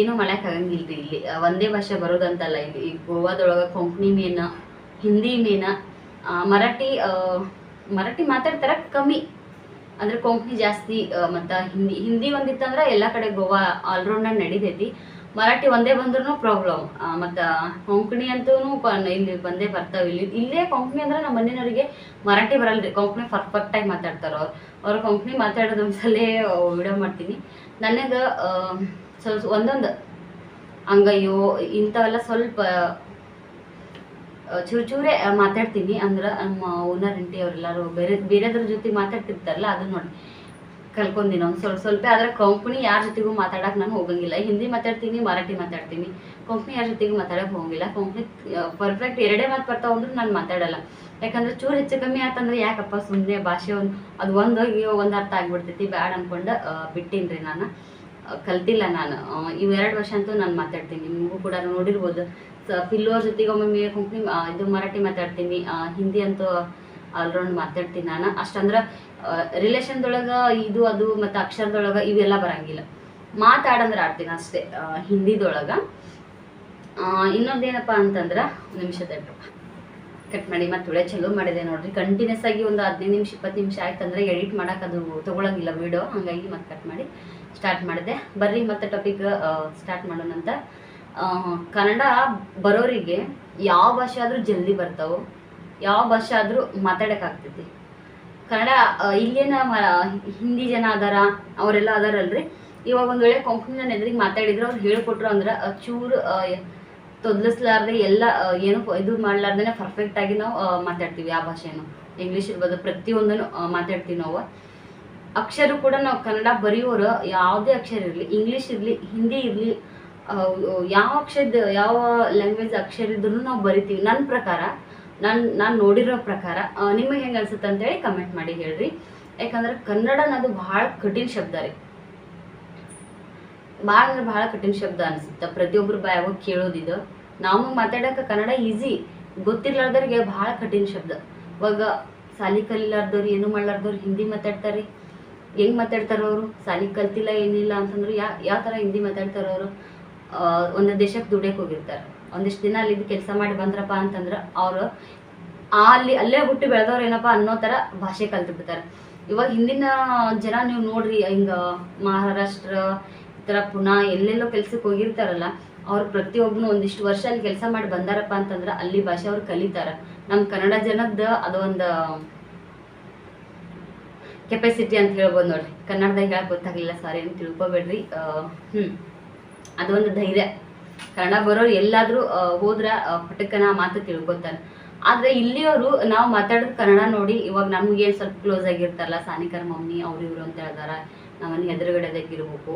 ಏನೂ ಆಗಂಗಿಲ್ರಿ ಇಲ್ಲಿ. ಒಂದೇ ಭಾಷೆ ಬರೋದಂತಲ್ಲ ಇಲ್ಲಿ. ಈ ಗೋವಾದೊಳಗೆ ಕೊಂಕಣಿ ಮೇನ, ಹಿಂದಿ ಮೇನ ಮರಾಠಿ ಮರಾಠಿ ಮಾತಾಡ್ತಾರ ಕಮ್ಮಿ. ಅಂದ್ರೆ ಕೊಂಕಣಿ ಜಾಸ್ತಿ ಮತ್ತು ಹಿಂದಿ ಹಿಂದಿ ಒಂದಿತ್ತಂದ್ರೆ ಎಲ್ಲ ಕಡೆ ಗೋವಾ ಆಲ್ರೌಂಡರ್ ನಡಿತೈತಿ. ಮರಾಠಿ ಒಂದೇ ಬಂದ್ರೂ ಪ್ರಾಬ್ಲಮ್ ಮತ್ತು ಕೊಂಕಣಿ ಅಂತೂ ಇಲ್ಲಿ ಬಂದೇ ಬರ್ತಾವೆ. ಇಲ್ಲಿ, ಇಲ್ಲೇ ಕೊಂಕಣಿ ಅಂದ್ರೆ ನಮ್ಮ ಮನೆಯವರಿಗೆ ಮರಾಠಿ ಬರಲ್ರಿ. ಕೊಂಕಣಿ ಪರ್ಫೆಕ್ಟಾಗಿ ಮಾತಾಡ್ತಾರೆ ಅವ್ರು. ಅವ್ರು ಕೊಂಕಣಿ ಮಾತಾಡೋದು ಒಂದ್ಸಲೇ ವಿಡಿಯೋ ಮಾಡ್ತೀನಿ. ನನಗೆ ಸ್ವಲ್ಪ ಒಂದೊಂದು ಅಂಗಯ್ಯೋ ಇಂಥವೆಲ್ಲ ಸ್ವಲ್ಪ ಚೂರು ಚೂರೇ ಮಾತಾಡ್ತೀನಿ ಅಂದ್ರೆ ನಮ್ಮ ಓನರ್ ಇಂಟಿ ಅವರೆಲ್ಲರೂ ಬೇರೆ ಬೇರೆದ್ರ ಜೊತೆ ಮಾತಾಡ್ತಿರ್ತಾರಲ್ಲ ಅದನ್ನ ನೋಡಿ. ಕಲ್ಕೊಂಡಿನಿ ಒಂದು ಸ್ವಲ್ಪ ಸ್ವಲ್ಪ ಆದ್ರೆ ಕಂಪ್ನಿ ಯಾರ ಜೊತೆಗೂ ಮಾತಾಡಕ್ಕೆ ನಾನು ಹೋಗಂಗಿಲ್ಲ. ಹಿಂದಿ ಮಾತಾಡ್ತೀನಿ ಮರಾಠಿ ಮಾತಾಡ್ತೀನಿ. ಕಂಪ್ನಿ ಯಾರ ಜೊತೆಗೂ ಮಾತಾಡಕ್ಕೆ ಹೋಗಂಗಿಲ್ಲ. ಕಂಪ್ನಿ ಪರ್ಫೆಕ್ಟ್ ಎರಡೇ ಮಾತು ಬರ್ತಾವ ಅಂದ್ರೆ ನಾನು ಮಾತಾಡಲ್ಲ. ಯಾಕಂದ್ರೆ ಚೂರು ಹೆಚ್ಚು ಕಮ್ಮಿ ಆತಂದ್ರೆ ಯಾಕಪ್ಪ ಸುಮ್ಮನೆ ಭಾಷೆ ಒಂದು ಅದು ಒಂದು ಒಂದು ಅರ್ಥ ಆಗ್ಬಿಡ್ತೈತಿ ಬ್ಯಾಡ ಅನ್ಕೊಂಡು ಬಿಟ್ಟಿನ್ರಿ ನಾನು. ಆ, ಕಲ್ತಿಲ್ಲ ನಾನು. ಇವೆರಡು ವರ್ಷ ಅಂತೂ ನಾನು ಮಾತಾಡ್ತೀನಿ. ನಿಮಗೂ ಕೂಡ ನೋಡಿರ್ಬೋದು. ಪಿಲ್ಲೋರ್ ಜೊತೆಗೆ ಒಮ್ಮೊಮ್ಮೆ ಕಂಪ್ನಿ ಇದು ಮರಾಠಿ ಮಾತಾಡ್ತೀನಿ. ಹಿಂದಿ ಅಂತೂ ಆಲ್ರೌಂಡ್ ಮಾತಾಡ್ತೀನಿ ನಾನು. ಅಷ್ಟಂದ್ರೆ ರಿಲೇಷನ್ದೊಳಗೆ ಇದು, ಅದು ಮತ್ತು ಅಕ್ಷರದೊಳಗೆ ಇವೆಲ್ಲ ಬರಂಗಿಲ್ಲ. ಮಾತಾಡಂದ್ರೆ ಆಡ್ತೀನಿ ಅಷ್ಟೇ ಹಿಂದಿದೊಳಗೆ ಇನ್ನೊಂದೇನಪ್ಪ ಅಂತಂದ್ರೆ ನಿಮಿಷ ತಡ್ರಪ್ಪ ಕಟ್ ಮಾಡಿ, ಮತ್ತೆ ಒಳ್ಳೆ ಚಲೋ ಮಾಡಿದೆ ನೋಡ್ರಿ. ಕಂಟಿನ್ಯೂಸ್ ಆಗಿ ಒಂದು ಹದಿನೈದು ನಿಮಿಷ, ಇಪ್ಪತ್ತು ನಿಮಿಷ ಆಯ್ತಂದ್ರೆ ಎಡಿಟ್ ಮಾಡೋಕೆ ಅದು ತೊಗೊಳಂಗಿಲ್ಲ ವಿಡಿಯೋ ಹಾಗಾಗಿ ಮತ್ತೆ ಕಟ್ ಮಾಡಿ ಸ್ಟಾರ್ಟ್ ಮಾಡಿದೆ. ಬರ್ರಿ, ಮತ್ತೆ ಟಾಪಿಕ್ ಸ್ಟಾರ್ಟ್ ಮಾಡೋಣಂತ. ಕನ್ನಡ ಬರೋರಿಗೆ ಯಾವ ಭಾಷೆ ಆದರೂ ಜಲ್ದಿ ಬರ್ತಾವೆ, ಯಾವ ಭಾಷೆ ಆದರೂ ಮಾತಾಡೋಕ್ಕಾಗ್ತೈತಿ. ಕನ್ನಡ ಇಲ್ಲಿನ ಹಿಂದಿ ಜನ ಅದಾರ, ಅವರೆಲ್ಲ ಅದಾರಲ್ರಿ. ಇವಾಗ ಒಂದು ವೇಳೆ ಕೊಂಕಣಿ ನನ್ನ ಎದುರಿಗೆ ಮಾತಾಡಿದ್ರೆ, ಅವ್ರು ಹೇಳ್ಕೊಟ್ರು ಅಂದ್ರೆ ಚೂರು ತೊದಲಿಸ್ಲಾರ್ದೆ ಎಲ್ಲ ಏನು ಇದು ಮಾಡ್ಲಾರ್ದೇ ಪರ್ಫೆಕ್ಟ್ ಆಗಿ ನಾವು ಮಾತಾಡ್ತೀವಿ ಆ ಭಾಷೆನೂ. ಇಂಗ್ಲೀಷ್ ಇರ್ಬೋದು, ಪ್ರತಿಯೊಂದನ್ನು ಮಾತಾಡ್ತೀವಿ ನಾವು. ಅಕ್ಷರ ಕೂಡ ನಾವು ಕನ್ನಡ ಬರೆಯೋರು ಯಾವುದೇ ಅಕ್ಷರ ಇರಲಿ ಇಂಗ್ಲೀಷ್ ಇರಲಿ ಹಿಂದಿ ಇರಲಿ ಯಾವ ಅಕ್ಷರದ, ಯಾವ ಲ್ಯಾಂಗ್ವೇಜ್ ಅಕ್ಷರ ಇದ್ರೂ ನಾವು ಬರಿತೀವಿ. ನನ್ನ ಪ್ರಕಾರ, ನಾನು ನಾನು ನೋಡಿರೋ ಪ್ರಕಾರ ನಿಮಗೆ ಹೆಂಗೆ ಅನ್ಸುತ್ತೆ ಅಂತೇಳಿ ಕಮೆಂಟ್ ಮಾಡಿ ಹೇಳ್ರಿ. ಯಾಕಂದ್ರೆ ಕನ್ನಡ ಅನ್ನೋದು ಭಾಳ ಕಠಿಣ ಶಬ್ದ ರೀ. ಭಾಳ ಅಂದ್ರೆ ಭಾಳ ಕಠಿಣ ಶಬ್ದ ಅನ್ಸುತ್ತೆ. ಪ್ರತಿಯೊಬ್ಬರು ಬಾಯಾಗ ಕೇಳೋದಿದು ನಾವು ಮಾತಾಡಕ್ಕೆ ಕನ್ನಡ ಈಸಿ ಗೊತ್ತಿರ್ಲಾರ್ದವ್ರಿಗೆ ಭಾಳ ಕಠಿಣ ಶಬ್ದ. ಇವಾಗ ಸಾಲಿ ಕಲಿಲಾರ್ದವ್ರು, ಏನು ಮಾಡ್ಲಾರ್ದವ್ರು ಹಿಂದಿ ಮಾತಾಡ್ತಾರೆ. ಹೆಂಗ್ ಮಾತಾಡ್ತಾರ ಅವರು ಸಾಲಿ ಕಲ್ತಿಲ್ಲ, ಏನಿಲ್ಲ ಅಂತಂದ್ರೆ ಯಾವ ತರ ಹಿಂದಿ ಮಾತಾಡ್ತಾರ ಅವರು ಒಂದು ದೇಶಕ್ಕೆ ದುಡಿಯಕ್ಕೆ ಹೋಗಿರ್ತಾರೆ. ಒಂದಿಷ್ಟು ದಿನ ಅಲ್ಲಿ ಕೆಲಸ ಮಾಡಿ ಬಂದ್ರಪ್ಪ ಅಂತಂದ್ರೆ ಅವರು ಅಲ್ಲಿ, ಅಲ್ಲೇ ಹುಟ್ಟಿ ಬೆಳೆದವ್ರು ಏನಪ್ಪ ಅನ್ನೋ ಥರ ಭಾಷೆ ಕಲ್ತು ಬಿಡ್ತಾರೆ ಇವಾಗ ಹಿಂದಿನ ಜನ ನೀವು ನೋಡ್ರಿ, ಹಿಂಗ ಮಹಾರಾಷ್ಟ್ರ, ಈ ಥರ ಪುನಾ ಎಲ್ಲೆಲ್ಲೋ ಕೆಲ್ಸಕ್ಕೆ ಹೋಗಿರ್ತಾರಲ್ಲ, ಅವ್ರು ಪ್ರತಿಯೊಬ್ಬನು ಒಂದಿಷ್ಟು ವರ್ಷ ಅಲ್ಲಿ ಕೆಲಸ ಮಾಡಿ ಬಂದಾರಪ್ಪ ಅಂತಂದ್ರೆ ಅಲ್ಲಿ ಭಾಷೆ ಅವ್ರು ಕಲಿತಾರ. ನಮ್ಮ ಕನ್ನಡ ಜನದ ಅದೊಂದು ಕೆಪಾಸಿಟಿ ಅಂತ ಹೇಳ್ಬೋದು ನೋಡ್ರಿ. ಕನ್ನಡದಾಗ ಹೇಳಕ್ ಗೊತ್ತಾಗಲಿಲ್ಲ ಸಾರಿ ಏನು ತಿಳ್ಕೊಬೇಡ್ರಿ. ಹ್ಞೂ ಅದೊಂದು ಧೈರ್ಯ. ಕನ್ನಡ ಬರೋರು ಎಲ್ಲಾದ್ರೂ ಹೋದ್ರ ಆ, ಪಟಕ್ಕನ ಮಾತು ತಿಳ್ಕೊತಾರೆ. ಆದ್ರೆ ಇಲ್ಲಿಯವರು ನಾವು ಮಾತಾಡೋದು ಕನ್ನಡ ನೋಡಿ ಇವಾಗ ನಮ್ಗೆ ಸ್ವಲ್ಪ ಕ್ಲೋಸ್ ಆಗಿರ್ತಾರಲ್ಲ ಸಾನಿಕರ್ ಮಮ್ಮಿ ಅವ್ರು ಇವ್ರು ಅಂತ ಹೇಳ್ದಾರ ನಮ್ಮನ್ನು ಎದುರುಗಡೆದಾಗ ಇರ್ಬೇಕು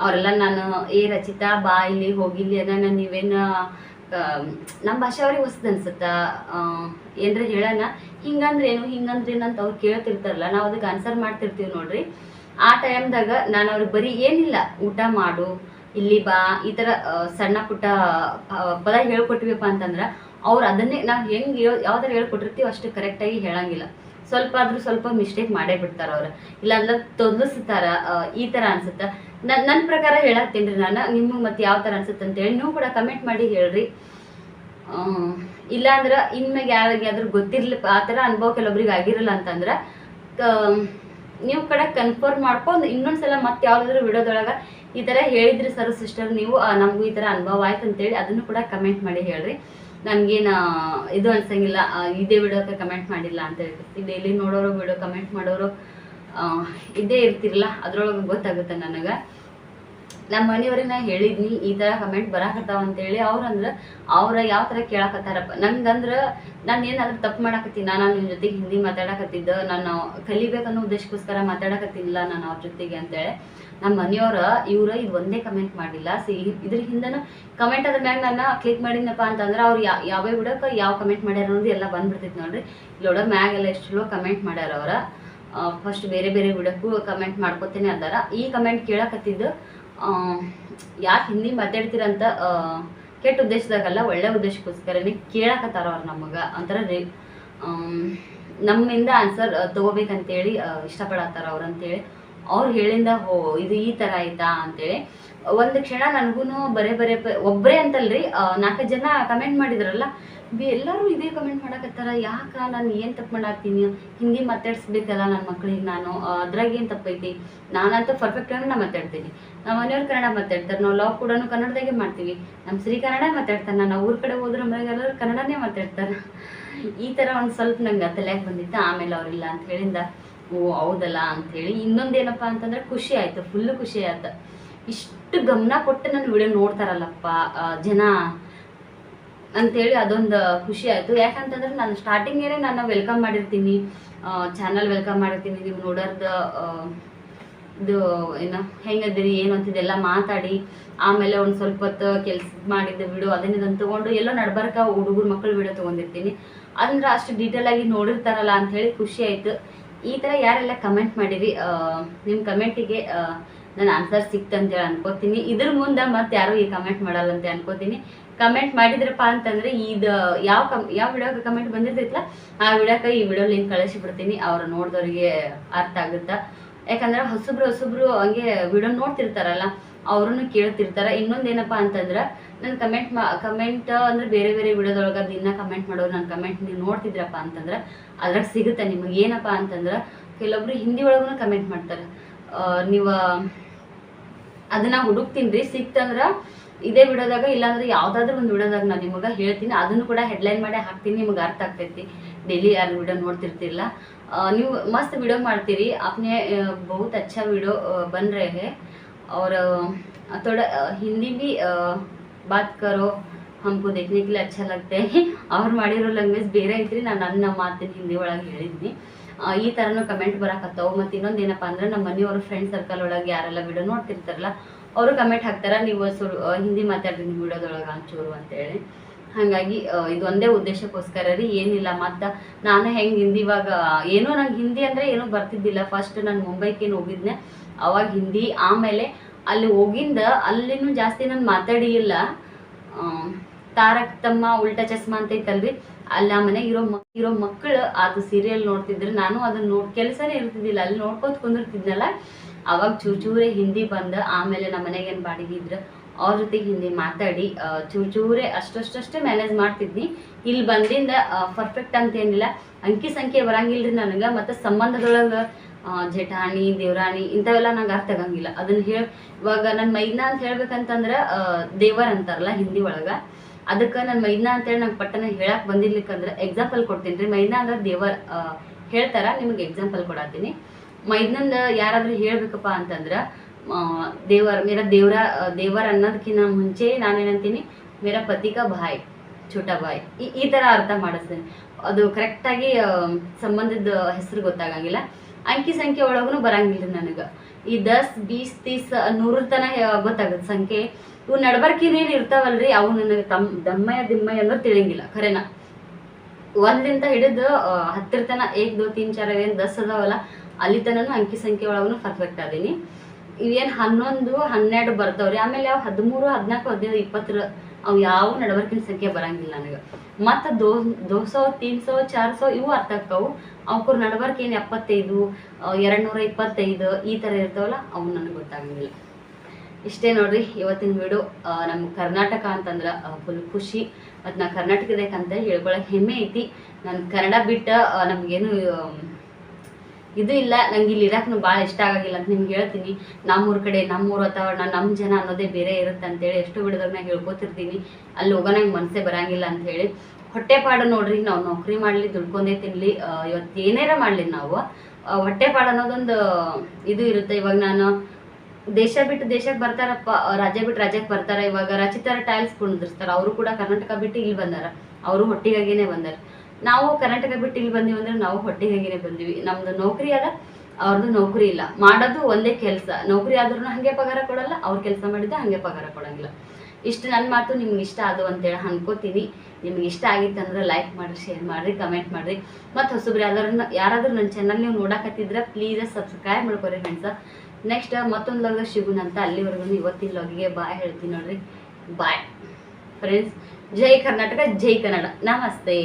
ಅವರೆಲ್ಲ ನಾನು ಏ ರಚಿತಾ ಬಾ ಇಲ್ಲಿ ಹೋಗಿಲ್ಲಿ ಅನ್ನ ನೀವೇನು ನಮ್ಮ ಭಾಷೆ ಅವ್ರಿಗೆ ಹೊಸದು ಅನ್ಸುತ್ತ? ಏನ್ರ ಹೇಳೋಣ? ಹಿಂಗಂದ್ರೇನು ಹಿಂಗಂದ್ರೇನು ಅಂತ ಅವ್ರು ಕೇಳ್ತಿರ್ತಾರಲ್ಲ ನಾವು ಅದಕ್ಕೆ ಆನ್ಸರ್ ಮಾಡ್ತಿರ್ತೀವಿ ನೋಡ್ರಿ. ಆ ಟೈಮ್ದಾಗ ನಾನು ಅವ್ರಿಗೆ ಬರೀ ಏನಿಲ್ಲ ಊಟ ಮಾಡು ಇಲ್ಲಿ ಬಾ, ಈ ಥರ ಸಣ್ಣ ಪುಟ್ಟ ಪದ ಹೇಳ್ಕೊಟ್ವಿಪ್ಪ ಅಂತಂದ್ರೆ ಅವ್ರು ಅದನ್ನೇ ನಾವು ಹೆಂಗೆ ಯಾವ್ದಾರು ಹೇಳ್ಕೊಟ್ಟಿರ್ತೀವಿ ಅಷ್ಟು ಕರೆಕ್ಟಾಗಿ ಹೇಳಂಗಿಲ್ಲ. ಸ್ವಲ್ಪ ಆದ್ರೂ ಸ್ವಲ್ಪ ಮಿಸ್ಟೇಕ್ ಮಾಡೇ ಬಿಡ್ತಾರ ಅವ್ರು. ಇಲ್ಲಾಂದ್ರೆ ತೊದಲಿಸ್ತಾರ ಈ ಥರ ಅನ್ಸುತ್ತೆ? ನನ್ನ ಪ್ರಕಾರ ಹೇಳತ್ತೀನಿ ನಾನು, ನಿಮಗೆ ಮತ್ತೆ ಯಾವ ಥರ ಅನ್ಸುತ್ತೆ ಅಂತೇಳಿ ನೀವು ಕೂಡ ಕಮೆಂಟ್ ಮಾಡಿ ಹೇಳ್ರಿ. ಇಲ್ಲಾಂದ್ರೆ ಇನ್ಮ್ಯಾಗ ಯಾರಿಗಾದ್ರೂ ಗೊತ್ತಿರ್ಲಿ ಆ ಥರ ಅನುಭವ ಕೆಲವೊಬ್ರಿಗೆ ಆಗಿರಲ್ಲ ಅಂತಂದ್ರೆ ನೀವು ಕಡೆ ಕನ್ಫರ್ಮ್ ಮಾಡ್ಕೊಂಡು ಇನ್ನೊಂದ್ಸಲ ಮತ್ತೆ ಯಾವ್ದಾದ್ರು ವಿಡಿಯೋದೊಳಗೆ ಈ ಥರ ಹೇಳಿದ್ರಿ ಸರ್ ಸಿಸ್ಟರ್ ನೀವು ನಮಗೂ ಈ ಥರ ಅನುಭವ ಆಯ್ತು ಅಂತೇಳಿ ಅದನ್ನು ಕೂಡ ಕಮೆಂಟ್ ಮಾಡಿ ಹೇಳ್ರಿ. ನನಗೇನು ಇದು ಅನ್ಸಂಗಿಲ್ಲ ಇದೇ ವಿಡಿಯೋಕ್ಕೆ ಕಮೆಂಟ್ ಮಾಡಿಲ್ಲ ಅಂತ ಹೇಳ್ತಿರ್ತೀವಿ ಡೈಲಿ ನೋಡೋರು ವಿಡಿಯೋ ಕಮೆಂಟ್ ಮಾಡೋರು ಇದೇ ಇರ್ತಿರಲ್ಲ, ಅದ್ರೊಳಗೆ ಗೊತ್ತಾಗುತ್ತೆ ನನಗೆ. ನಮ್ಮ ಮನೆಯವ್ರಿಗೆ ನಾ ಹೇಳಿದ್ನಿ, ಈ ಥರ ಕಮೆಂಟ್ ಬರಾಕತ್ತಾವ ಅಂತೇಳಿ ಅವ್ರಂದ್ರೆ ಅವ್ರ ಯಾವ ಥರ ಕೇಳಕತ್ತಾರಪ್ಪ. ನಂಗಂದ್ರೆ ನಾನು ಏನಾದ್ರೂ ತಪ್ಪು ಮಾಡಾಕತ್ತೀನಿ, ನಾನು ನಿಮ್ಮ ಜೊತೆಗೆ ಹಿಂದಿ ಮಾತಾಡಕತ್ತಿದ್ದ, ನಾನು ಕಲಿಬೇಕನ್ನೋ ಉದ್ದೇಶಕ್ಕೋಸ್ಕರ ಮಾತಾಡಕತ್ತಿಲ್ಲ ನಾನು ಅವ್ರ ಜೊತೆಗೆ ಅಂತೇಳಿ ನಮ್ಮ ಮನೆಯವ್ರ ಇವ್ರ ಇದು ಒಂದೇ ಕಮೆಂಟ್ ಮಾಡಿಲ್ಲ. ಸಿ, ಇದ್ರ ಹಿಂದನ ಕಮೆಂಟ್ ಅದ್ರ ಮ್ಯಾಗ ನಾನು ಕ್ಲಿಕ್ ಮಾಡಿದ್ನಪ್ಪ ಅಂತಂದ್ರೆ ಅವ್ರು ಯಾವ ಬಿಡಕ್ಕೆ ಯಾವ ಕಮೆಂಟ್ ಮಾಡ್ಯಾರ ಅನ್ನೋದು ಎಲ್ಲ ಬಂದ್ಬಿಡ್ತೈತೆ ನೋಡ್ರಿ. ಇಲ್ಲೋಡ ಮ್ಯಾಗೆಲ್ಲ ಎಷ್ಟು ಚಲೋ ಕಮೆಂಟ್ ಮಾಡ್ಯಾರ ಅವ್ರ. ಫಸ್ಟ್ ಬೇರೆ ಬೇರೆ ಬಿಡಕ್ಕೂ ಕಮೆಂಟ್ ಮಾಡ್ಕೊತೇನೆ ಅದಾರ. ಈ ಕಮೆಂಟ್ ಕೇಳಕತ್ತಿದ್ದು ಯಾಕೆ ಹಿಂದಿ ಮಾತಾಡ್ತೀರಂತ ಕೆಟ್ಟ ಉದ್ದೇಶದಾಗಲ್ಲ, ಒಳ್ಳೆ ಉದ್ದೇಶಕ್ಕೋಸ್ಕರನೇ ಕೇಳಕತ್ತಾರ ಅವ್ರು ನಮಗೆ ಒಂಥರ ರೇ. ನಮ್ಮಿಂದ ಆನ್ಸರ್ ತೊಗೋಬೇಕಂತೇಳಿ ಇಷ್ಟಪಡತ್ತಾರ ಅವ್ರು ಅಂತೇಳಿ ಅವ್ರು ಹೇಳಿಂದ ಹೋ, ಇದು ಈ ಥರ ಆಯ್ತಾ ಅಂತೇಳಿ. ಒಂದು ಕ್ಷಣ ನನಗೂ ಬರೇ ಬರೇ ಒಬ್ಬರೇ ಅಂತಲ್ರಿ ನಾಲ್ಕೈದು ನಾಲ್ಕು ಜನ ಕಮೆಂಟ್ ಮಾಡಿದ್ರಲ್ಲ, ಬಿ ಎಲ್ಲರೂ ಇದೇ ಕಮೆಂಟ್ ಮಾಡಕತ್ತಾರ, ಯಾಕ ನಾನು ಏನು ತಪ್ಪು ಮಾಡಾಕ್ತೀನಿ? ಹಿಂದಿ ಮಾತಾಡ್ಸ್ಬೇಕಲ್ಲ ನನ್ನ ಮಕ್ಳಿಗೆ ನಾನು ಅದ್ರಾಗ ಏನು ತಪ್ಪೈತಿ? ನಾನಂತೂ ಪರ್ಫೆಕ್ಟ್ ಕನ್ನಡ ಮಾತಾಡ್ತೀನಿ. ನಮ್ಮ ಮನೆಯವ್ರು ಕನ್ನಡ ಮಾತಾಡ್ತಾರೆ, ನಾವು ಲಾವ್ ಕೂಡ ಕನ್ನಡದಾಗೆ ಮಾಡ್ತೀವಿ. ನಮ್ಮ ಶ್ರೀ ಕನ್ನಡ ಮಾತಾಡ್ತಾರೆ, ನಾನು ಊರ ಕಡೆ ಹೋದ್ರೆ ಮನೆಗೆ ಎಲ್ಲರೂ ಕನ್ನಡನೇ ಮಾತಾಡ್ತಾರೆ. ಈ ಥರ ಒಂದು ಸ್ವಲ್ಪ ನಂಗೆ ತಲೆಯಾಗಿ ಬಂದಿತ್ತು, ಆಮೇಲೆ ಅವ್ರಿಲ್ಲ ಅಂತ ಹೇಳಿಂದ, ಓ, ಹೌದಲ್ಲ ಅಂಥೇಳಿ ಇನ್ನೊಂದೇನಪ್ಪ ಅಂತಂದ್ರೆ ಖುಷಿ ಆಯ್ತು ಫುಲ್ಲು ಖುಷಿ ಆಯ್ತು. ಇಷ್ಟು ಗಮನ ಕೊಟ್ಟು ನನ್ನ ವಿಡಿಯೋ ನೋಡ್ತಾರಲ್ಲಪ್ಪ ಜನ? ಅಂತೇಳಿ ಅದೊಂದು ಖುಷಿ ಆಯಿತು. ಯಾಕಂತಂದ್ರೆ ನಾನು ಸ್ಟಾರ್ಟಿಂಗೇನೆ ನಾನು ವೆಲ್ಕಮ್ ಮಾಡಿರ್ತೀನಿ. ಚಾನಲ್ ವೆಲ್ಕಮ್ ಮಾಡಿರ್ತೀನಿ. ನೀವು ನೋಡೋರ್ದು ಇದು ಏನು ಹೆಂಗದಿರಿ ಏನು ಅಂತಿದೆಲ್ಲ ಮಾತಾಡಿ, ಆಮೇಲೆ ಒಂದು ಸ್ವಲ್ಪ ಹೊತ್ತು ಕೆಲಸ ಮಾಡಿದ್ದ ವಿಡಿಯೋ ಅದನ್ನ ಇದನ್ನ ತೊಗೊಂಡು ಎಲ್ಲೋ ನಡ್ಬರ್ಕ ಹುಡುಗರು ಮಕ್ಕಳು ವಿಡಿಯೋ ತೊಗೊಂಡಿರ್ತೀನಿ. ಅಂದ್ರೆ ಅಷ್ಟು ಡೀಟೇಲ್ ಆಗಿ ನೋಡಿರ್ತಾರಲ್ಲ ಅಂಥೇಳಿ ಖುಷಿ ಆಯಿತು. ಈ ಥರ ಯಾರೆಲ್ಲ ಕಮೆಂಟ್ ಮಾಡಿರಿ ನಿಮ್ಮ ಕಮೆಂಟಿಗೆ ನಾನು ಆನ್ಸರ್ ಸಿಕ್ತಂತ ಅಂತೇಳಿ ಅನ್ಕೋತೀನಿ. ಇದ್ರ ಮುಂದೆ ಮತ್ತೆ ಯಾರು ಈ ಕಮೆಂಟ್ ಮಾಡಲ್ಲ ಅಂತ ಅನ್ಕೋತೀನಿ. ಕಮೆಂಟ್ ಮಾಡಿದ್ರಪ್ಪ ಅಂತಂದ್ರೆ ಇದು ಯಾವ ಕಮ್, ಯಾವ ವಿಡಿಯೋಗೆ ಕಮೆಂಟ್ ಬಂದಿರ್ತೈತಲ್ಲ ಆ ವಿಡಿಯೋಕ್ಕೆ ಈ ವಿಡಿಯೋ ಲಿಂಕ್ ಕಳಿಸಿ ಬಿಡ್ತೀನಿ. ಅವ್ರು ನೋಡಿದವ್ರಿಗೆ ಅರ್ಥ ಆಗುತ್ತಾ? ಯಾಕಂದ್ರೆ ಹೊಸಬ್ರು ಹೊಸಬ್ರು ಹಂಗೆ ವಿಡಿಯೋ ನೋಡ್ತಿರ್ತಾರಲ್ಲ ಅವ್ರನ್ನು ಕೇಳ್ತಿರ್ತಾರೆ. ಇನ್ನೊಂದೇನಪ್ಪ ಅಂತಂದ್ರೆ ನನ್ನ ಕಮೆಂಟ್ ಮಾ ಕಮೆಂಟ್ ಅಂದ್ರೆ ಬೇರೆ ಬೇರೆ ವಿಡಿಯೋದೊಳಗೆ ದಿನ ಕಮೆಂಟ್ ಮಾಡೋರು ನನ್ನ ಕಮೆಂಟ್ ನೀವು ನೋಡ್ತಿದ್ರಪ್ಪ ಅಂತಂದ್ರೆ, ಅದ್ರಾಗ ಸಿಗುತ್ತೆ ನಿಮಗೆ. ಏನಪ್ಪ ಅಂತಂದ್ರೆ, ಕೆಲವೊಬ್ರು ಹಿಂದಿ ಒಳಗೂ ಕಮೆಂಟ್ ಮಾಡ್ತಾರೆ. ನೀವು ಅದನ್ನ ಹುಡುಕ್ತೀನಿ ರೀ ಸಿಕ್ತಂದ್ರೆ ಇದೇ ವಿಡಿಯೋದಾಗ ಇಲ್ಲಾಂದ್ರೆ ಯಾವ್ದಾದ್ರು ಒಂದು ವಿಡಿಯೋದಾಗ ನಾನು ನಿಮಗೆ ಹೇಳ್ತೀನಿ ಅದನ್ನು ಕೂಡ ಹೆಡ್ಲೈನ್ ಮಾಡಿ ಹಾಕ್ತೀನಿ ನಿಮಗೆ ಅರ್ಥ ಆಗ್ತೈತಿ ಡೈಲಿ ಯಾರು ವಿಡಿಯೋ ನೋಡ್ತಿರ್ತಿಲ್ಲ ಆ, ನೀವು ಮಸ್ತ್ ವಿಡಿಯೋ ಮಾಡ್ತೀರಿ आपने अ, बहुत अच्छा वीडियो अ, बन रहे हैं और अ, थोड़ा अ, हिंदी भी अ, बात करो हमको देखने के लिए अच्छा लगता है ಅವ್ರು ಮಾಡಿರೋ ಲ್ಯಾಂಗ್ವೇಜ್ ಬೇರೆ ಐತ್ರಿ ನಾನು ನನ್ನ ಮಾತಿನ ಹಿಂದಿ ಒಳಗೆ ಹೇಳಿದ್ನಿ ಆ, ಈ ಥರನೂ ಕಮೆಂಟ್ ಬರಕತ್ತಾವು ಮತ್ತು ಇನ್ನೊಂದು ಏನಪ್ಪ ಅಂದ್ರೆ ನಮ್ಮ ಮನೆಯವರು ಫ್ರೆಂಡ್ ಸರ್ಕಲ್ ಒಳಗೆ ಯಾರೆಲ್ಲ ವಿಡಿಯೋ ನೋಡ್ತಿರ್ತಾರಲ್ಲ, ಅವರು ಕಮೆಂಟ್ ಹಾಕ್ತಾರ, ನೀವು ಸುರು ಹಿಂದಿ ಮಾತಾಡ್ರಿ ನಿಮ್ಮ ವಿಡಿಯೋದೊಳಗೆ ಒಂಚೂರು ಅಂತೇಳಿ ಹಾಗಾಗಿ ಇದು ಒಂದೇ ಉದ್ದೇಶಕ್ಕೋಸ್ಕರ ರೀ, ಏನಿಲ್ಲ. ಮತ್ತು ನಾನು ಹೆಂಗೆ ಹಿಂದಿ ಇವಾಗ, ಏನೋ ನಂಗೆ ಹಿಂದಿ ಅಂದರೆ ಏನೂ ಬರ್ತಿದ್ದಿಲ್ಲ. ಫಸ್ಟ್ ನಾನು ಮುಂಬೈಕೇನು ಹೋಗಿದ್ನೆ. ಅವಾಗ ಹಿಂದಿ, ಆಮೇಲೆ ಅಲ್ಲಿ ಹೋಗಿಂದ ಅಲ್ಲಿನೂ ಜಾಸ್ತಿ ನಾನು ಮಾತಾಡಿ ಇಲ್ಲ. ತಾರಕ್ ತಮ್ಮ ಉಲ್ಟಾ ಚಸ್ಮಾ ಅಂತ ಐತಲ್ರಿ. ಅಲ್ಲಿ ಆ ಮನೆಗೆ ಇರೋ ಮಕ್, ಇರೋ ಮಕ್ಕಳು ಅದು ಸೀರಿಯಲ್ ನೋಡ್ತಿದ್ರೆ. ನಾನು ಅದನ್ನ ನೋಡ್, ಕೆಲಸನೇ ಇರ್ತಿದ್ದಿಲ್ಲ. ಅಲ್ಲಿ ನೋಡ್ಕೊತ ಕುಂದಿರ್ತಿದ್ನಲ್ಲ, ಅವಾಗ ಚೂರ್ ಚೂರೇ ಹಿಂದಿ ಬಂದ, ಆಮೇಲೆ ನಮ್ಮ ಮನೆಗೆ ಏನು ಬಾಡಿಗೆ ಇದ್ರ. ಅವ್ರ ಜೊತೆಗೆ ಹಿಂದಿ ಮಾತಾಡಿ ಚೂರ್ ಚೂರೇ ಅಷ್ಟಷ್ಟಷ್ಟೇ ಮ್ಯಾನೇಜ್ ಮಾಡ್ತಿದ್ನಿ. ಇಲ್ಲಿ ಬಂದಿಂದ ಪರ್ಫೆಕ್ಟ್ ಅಂತ ಏನಿಲ್ಲ ಅಂಕಿ ಸಂಖ್ಯೆ ಬರಂಗಿಲ್ರಿ ನನಗೆ, ಮತ್ತು ಸಂಬಂಧದೊಳಗೆ ಜಠಾಣಿ, ದೇವರಾಣಿ ಇಂಥವೆಲ್ಲ ನಂಗೆ ಅರ್ಥ ಆಗಂಗಿಲ್ಲ. ಅದನ್ನ ಹೇಳಿ, ಇವಾಗ ನನ್ನ ಮೈನಾ ಅಂತ ಹೇಳ್ಬೇಕಂತಂದ್ರೆ ದೇವರ್ ಅಂತಾರಲ್ಲ ಹಿಂದಿ ಒಳಗೆ. ಅದಕ್ಕೆ ನಾನು ಮೈನಾ ಅಂತೇಳಿ ನಂಗೆ ಪಟ್ಟನ ಹೇಳಕ್ ಬಂದಿರ್ಲಿಕ್ಕಂದ್ರೆ ಎಕ್ಸಾಂಪಲ್ ಕೊಡ್ತೀನಿ ರೀ. ಮೈನಾ ಅಂದ್ರೆ ದೇವರ್ ಹೇಳ್ತಾರ, ನಿಮಗೆ ಎಕ್ಸಾಂಪಲ್ ಕೊಡತ್ತೀನಿ ಮೈದ್ನಂದ ಯಾರಾದ್ರೂ ಹೇಳ್ಬೇಕಪ್ಪ ಅಂತಂದ್ರೆ ದೇವರ, ಮೇರ ದೇವರ ದೇವರ್ ಅನ್ನೋದಕ್ಕಿಂತ ಮುಂಚೆ ನಾನೇನಂತೀನಿ ಮೇರ ಪತಿಕ ಭಾಯ್, ಛೋಟಾ ಬಾಯ್ ಈ ಈ ಥರ ಅರ್ಥ ಮಾಡಿಸ್ತೇನೆ. ಅದು ಕರೆಕ್ಟಾಗಿ ಸಂಬಂಧದ ಹೆಸರು ಗೊತ್ತಾಗಂಗಿಲ್ಲ. ಅಂಕಿ ಸಂಖ್ಯೆ ಒಳಗೂ ಬರಂಗಿಲ್ಲ ನನಗೆ. ಈ ದಸ್, ಬೀಸ್, ತೀಸ್ ನೂರ ತನ ಗೊತ್ತಾಗುತ್ತೆ ಸಂಖ್ಯೆ. ಇವು ನಡ್ಬರ್ಕಿನೇನು ಇರ್ತಾವಲ್ರಿ, ಅವು ನನಗೆ ತಮ್ ದಮ್ಮಯ ದಿಮ್ಮಯ ಅನ್ನೋದು ತಿಳಿಯಂಗಿಲ್ಲ ಖರೇನ? ಒಂದಿಂದ ಹಿಡಿದು ಹತ್ತಿರ ತನ ಏಕ್, ದೋ, ತೀನ್, ಚಾರ, ಏನು ದಸ್ ಅದಾವಲ್ಲ, ಅಲ್ಲಿ ತನನು ಅಂಕಿ ಸಂಖ್ಯೆ ಒಳಗೂ ಪರ್ಫೆಕ್ಟ್ ಅದೀನಿ. ಇವೇನು ಹನ್ನೊಂದು, ಹನ್ನೆರಡು ಬರ್ತಾವ್ರಿ, ಆಮೇಲೆ ಯಾವ ಹದಿಮೂರು, ಹದಿನಾಲ್ಕು, ಹದಿನೈದು, ಇಪ್ಪತ್ತರ ಅವು ಯಾವ ನಡವರ್ಕಿನ ಸಂಖ್ಯೆ ಬರಂಗಿಲ್ಲ ನನಗೆ. ಮತ್ತು ದೋ, ದೋಸೋ, ತೀನ್ಸೋ ತೀನ್ ಸೌ ಚಾರ್ ಸೌ ಇವು ಅರ್ಥ ಆಗ್ತಾವು. ಅವ್ರ ನಡವರ್ಕ್ ಏನು ಎಪ್ಪತ್ತೈದು ಎರಡು ನೂರ ಇಪ್ಪತ್ತೈದು ಈ ಥರ ಇರ್ತಾವಲ್ಲ ಅವು ನನಗೆ ಗೊತ್ತಾಗಂಗಿಲ್ಲ. ಇಷ್ಟೇ ನೋಡ್ರಿ ಇವತ್ತಿನ ವಿಡಿಯೋ ನಮ್ಮ ಕರ್ನಾಟಕ ಅಂತಂದ್ರೆ ಫುಲ್ ಖುಷಿ. ಮತ್ತು ನಾ ಕರ್ನಾಟಕದಕ್ಕಂತ ಹೇಳ್ಕೊಳಕ್ ಹೆಮ್ಮೆ ಐತಿ. ನಾನು ಕನ್ನಡ ಬಿಟ್ಟು ನಮಗೇನು ಇದು ಇಲ್ಲ ನಂಗೆ ಇಲ್ಲಿ ಇರಕ್ಕೆ ಭಾಳ ಇಷ್ಟ ಆಗಾಗಿಲ್ಲ ಅಂತ ನಿಮ್ಗೆ ಹೇಳ್ತೀನಿ. ನಮ್ಮೂರ ಕಡೆ ನಮ್ಮೂರ ವಾತಾವರಣ ನಮ್ಮ ಜನ ಅನ್ನೋದೇ ಬೇರೆ ಇರುತ್ತೆ ಅಂತೇಳಿ ಎಷ್ಟು ವಿಡಿಯೋದಾಗ ನಾ ಹೇಳ್ಕೊತಿರ್ತೀನಿ. ಅಲ್ಲಿ ಹೋಗೋ ನಂಗೆ ಮನಸ್ಸೇ ಬರಂಗಿಲ್ಲ ಅಂತ ಹೇಳಿ. ಹೊಟ್ಟೆ ಪಾಡು ನೋಡ್ರಿ ನಾವು ನೌಕರಿ ಮಾಡಲಿ ದುಡ್ಕೊಂಡೇ ತಿನ್ಲಿ. ಆ, ಇವತ್ತು ಏನೇರ ಮಾಡಲಿ ನಾವು? ಹೊಟ್ಟೆಪಾಡು ಹೊಟ್ಟೆ ಪಾಡು ಅನ್ನೋದೊಂದು ಇದು ಇರುತ್ತೆ. ಇವಾಗ ನಾನು ದೇಶ ಬಿಟ್ಟು ದೇಶಕ್ಕೆ ಬರ್ತಾರಪ್ಪ ರಾಜ್ಯ ಬಿಟ್ಟು ರಾಜ್ಯಕ್ಕೆ ಬರ್ತಾರ. ಇವಾಗ ರಚಿತರ ಟೈಲ್ಸ್ ಕುಣಿದಿರ್ತಾರೆ. ಅವರು ಕೂಡ ಕರ್ನಾಟಕ ಬಿಟ್ಟು ಇಲ್ಲಿ ಬಂದಾರ. ಅವರು ಹೊಟ್ಟಿಗಾಗಿನೇ ಬಂದಾರ. ನಾವು ಕರ್ನಾಟಕ ಬಿಟ್ಟು ಇಲ್ಲಿ ಬಂದೀವಿ ಅಂದ್ರೆ ನಾವು ಹೊಟ್ಟೆಗಾಗಿನೇ ಬಂದೀವಿ. ನಮ್ದು ನೌಕರಿ ಅದ ಅವ್ರದ್ದು ನೌಕರಿ ಇಲ್ಲ. ಮಾಡೋದು ಒಂದೇ ಕೆಲಸ. ನೌಕರಿ ಆದ್ರೂ ಹಾಗೆ ಪಗಾರ ಕೊಡಲ್ಲ, ಅವ್ರ ಕೆಲಸ ಮಾಡಿದ್ರೆ ಹಾಗೆ ಪಗಾರ ಕೊಡಂಗಿಲ್ಲ. ಇಷ್ಟು ನನ್ನ ಮಾತು ನಿಮ್ಗೆ ಇಷ್ಟ ಅದು ಅಂತೇಳಿ ಅನ್ಕೋತೀನಿ. ನಿಮ್ಗೆ ಇಷ್ಟ ಆಗಿತ್ತು ಅಂದ್ರೆ ಲೈಕ್ ಮಾಡಿರಿ ಶೇರ್ ಮಾಡಿರಿ ಕಮೆಂಟ್ ಮಾಡಿರಿ. ಮತ್ತು ಹೊಸಬ್ರು ಯಾವ್ದಾರು ಯಾರಾದರೂ ನನ್ನ ಚಾನಲ್ ನೀವು ನೋಡಕತ್ತಿದ್ರೆ ಪ್ಲೀಸ್ ಸಬ್ಸ್ಕ್ರೈಬ್ ಮಾಡ್ಕೊರಿ ಫ್ರೆಂಡ್ಸ ನೆಕ್ಸ್ಟ್ ಮತ್ತೊಂದು ಲಾಗ ಸಿಗುಣ ಅಂತ ಅಲ್ಲಿವರೆಗೂ ಇವತ್ತಿನ ಲಾಗಿಗೆ ಬಾಯ್ ಹೇಳ್ತೀನಿ ನೋಡ್ರಿ. ಬಾಯ್ ಫ್ರೆಂಡ್ಸ್ ಜೈ ಕರ್ನಾಟಕ, ಜೈ ಕನ್ನಡ. ನಮಸ್ತೆ.